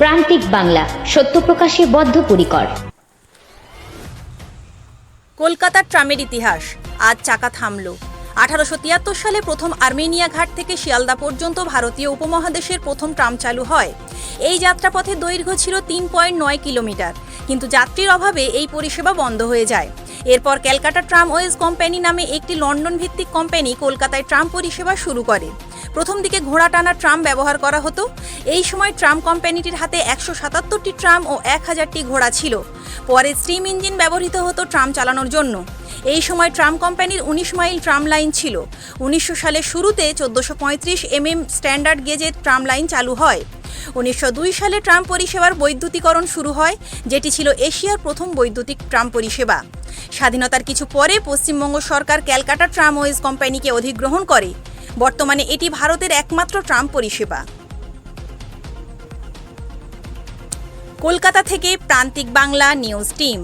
প্রান্তিক বাংলা, সত্য প্রকাশে বদ্ধপরিকর। কলকাতার ট্রামের ইতিহাস, আজ চাকা থামল। আঠারোশো তিয়াত্তর সালে প্রথম আর্মেনিয়া ঘাট থেকে শিয়ালদা পর্যন্ত ভারতীয় উপমহাদেশের প্রথম ট্রাম চালু হয়। এই যাত্রাপথের দৈর্ঘ্য ছিল তিন পয়েন্ট নয় কিলোমিটার, কিন্তু যাত্রীর অভাবে এই পরিষেবা বন্ধ হয়ে যায়। এরপর ক্যালকাটা ট্রামওয়েজ কোম্পানি নামে একটি লন্ডন ভিত্তিক কোম্পানি কলকাতায় ট্রাম পরিষেবা শুরু করে। প্রথম দিকে ঘোড়া টানা ট্রাম ব্যবহার করা হতো। এই সময় ট্রাম কোম্পানিটির হাতে একশো সাতাত্তরটি ট্রাম ও এক হাজারটি ঘোড়া ছিল। পরে স্টিম ইঞ্জিন ব্যবহৃত হতো ট্রাম চালানোর জন্য। এই সময় ট্রাম কোম্পানির উনিশ মাইল ট্রাম লাইন ছিল। উনিশশো সালের শুরুতে চোদ্দোশো পঁয়ত্রিশ এমএম স্ট্যান্ডার্ড গেজের ট্রাম লাইন চালু হয়। উনিশশো দুই সালে ট্রাম পরিষেবার বৈদ্যুতিকরণ শুরু হয়, যেটি ছিল এশিয়ার প্রথম বৈদ্যুতিক ট্রাম পরিষেবা। স্বাধীনতার কিছু পরে পশ্চিমবঙ্গ সরকার ক্যালকাটা ট্রামওয়েজ কোম্পানিকে অধিগ্রহণ করে। বর্তমানে এটি ভারতের একমাত্র ট্রাম পরিষেবা। কলকাতা থেকে প্রান্তিক বাংলা নিউজ টিম।